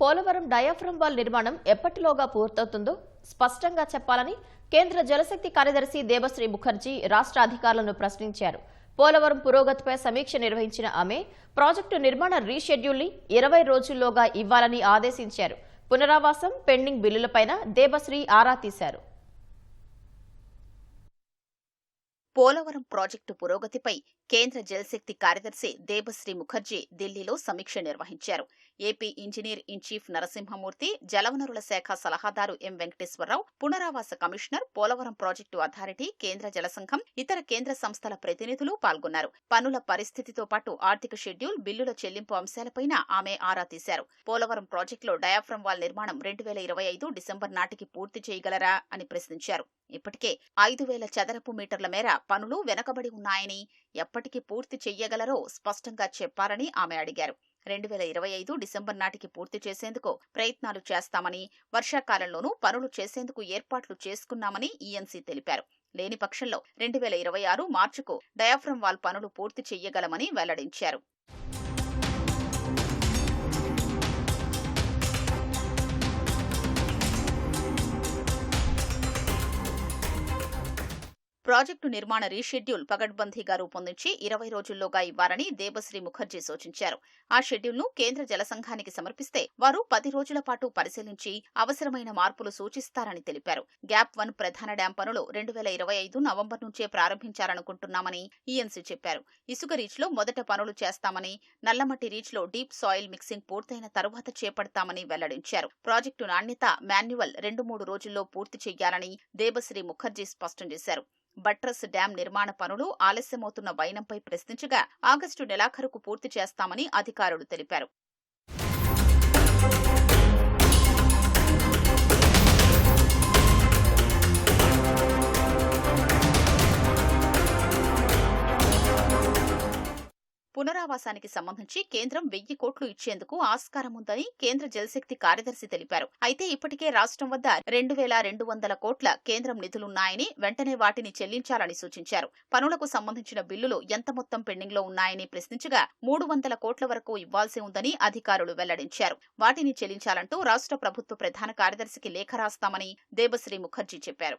Polavaram diaphragm wall నిర్మాణం ఎప్పటిలోగా పూర్తవుతుందో స్పష్టంగా చెప్పాలని కేంద్ర జలశక్తి కార్యదర్శి దేబశ్రీ ముఖర్జీ రాష్ట్ర అధికారులను ప్రశ్నించారు. పోలవరం పురోగతిపై సమీక్ష నిర్వహించిన ఆమె ప్రాజెక్టు నిర్మాణ రీషెడ్యూల్ని ఇరవై రోజుల్లోగా ఇవ్వాలని ఆదేశించారు. పునరావాసం పెండింగ్ బిల్లులపైన దేబశ్రీ ఆరా తీశారు. పోలవరం ప్రాజెక్టు పురోగతిపై కేంద్ర జలశక్తి కార్యదర్శి దేబశ్రీ ముఖర్జీ ఢిల్లీలో సమీక్ష నిర్వహించారు. AP engineer in chief Narasimhamurthy జలవనరుల శాఖ సలహాదారు ఎం వెంకటేశ్వరరావు పునరావాస కమిషనర్ పోలవరం ప్రాజెక్టు అథారిటీ కేంద్ర జలసంఘం ఇతర కేంద్ర సంస్థల ప్రతినిధులు పాల్గొన్నారు. పనుల పరిస్థితితో పాటు ఆర్థిక షెడ్యూల్ బిల్లుల చెల్లింపు అంశాలపైన ఆమె ఆరా తీశారు. పోలవరం ప్రాజెక్టులో డయాఫ్రమ్ వాల్ నిర్మాణం రెండు వేల ఇరవై ఐదు డిసెంబర్ నాటికి పూర్తి చేయగలరా అని ప్రశ్నించారు. ఇప్పటికే ఐదు వేల చదరపు మీటర్ల మేర పనులు వెనకబడి ఉన్నాయని ఎప్పటికి పూర్తి చెయ్యగలరో స్పష్టంగా చెప్పారని ఆమె అడిగారు. రెండు వేల ఇరవై ఐదు డిసెంబర్ నాటికి పూర్తి చేసేందుకు ప్రయత్నాలు చేస్తామని వర్షాకాలంలోనూ పనులు చేసేందుకు ఏర్పాట్లు చేసుకున్నామని ఈఎన్సీ తెలిపారు. లేని పక్షంలో రెండు వేల ఇరవై ఆరు మార్చుకు డయాఫ్రమ్ వాల్ పనులు పూర్తి చెయ్యగలమని వెల్లడించారు. ప్రాజెక్టు నిర్మాణ రీషెడ్యూల్ పగడ్బందీగా రూపొందించి ఇరవై రోజుల్లోగా ఇవ్వాలని దేబశ్రీ ముఖర్జీ సూచించారు. ఆ షెడ్యూల్ను కేంద్ర జల సంఘానికి సమర్పిస్తే వారు పది రోజుల పాటు పరిశీలించి అవసరమైన మార్పులు సూచిస్తారని తెలిపారు. గ్యాప్ వన్ ప్రధాన డ్యాం పనులు రెండు వేల ఇరవై ఐదు నవంబర్ నుంచే ప్రారంభించాలనుకుంటున్నామని ఈఎన్సీ చెప్పారు. ఇసుక రీచ్లో మొదట పనులు చేస్తామని నల్లమట్టి రీచ్లో డీప్ సాయిల్ మిక్సింగ్ పూర్తయిన తరువాత చేపడతామని వెల్లడించారు. ప్రాజెక్టు నాణ్యత మాన్యువల్ రెండు మూడు రోజుల్లో పూర్తి చేయాలని దేబశ్రీ ముఖర్జీ స్పష్టం చేశారు. బట్రస్ డ్యాం నిర్మాణ పనులు ఆలస్యమవుతున్న వైనంపై ప్రశ్నించగా ఆగస్టు నెలాఖరుకు పూర్తి చేస్తామని అధికారులు తెలిపారు. పునరావాసానికి సంబంధించి కేంద్రం వెయ్యి కోట్లు ఇచ్చేందుకు ఆస్కారం ఉందని కేంద్ర జలశక్తి కార్యదర్శి తెలిపారు. అయితే ఇప్పటికే రాష్ట్రం వద్ద రెండు వేల రెండు వందల కోట్ల కేంద్రం నిధులున్నాయని వెంటనే వాటిని చెల్లించాలని సూచించారు. పనులకు సంబంధించిన బిల్లులు ఎంత మొత్తం పెండింగ్లో ఉన్నాయని ప్రశ్నించగా మూడు వందల కోట్ల వరకు ఇవ్వాల్సి ఉందని అధికారులు వెల్లడించారు. వాటిని చెల్లించాలంటూ రాష్ట్ర ప్రభుత్వ ప్రధాన కార్యదర్శికి లేఖ రాస్తామని దేబశ్రీ ముఖర్జీ చెప్పారు.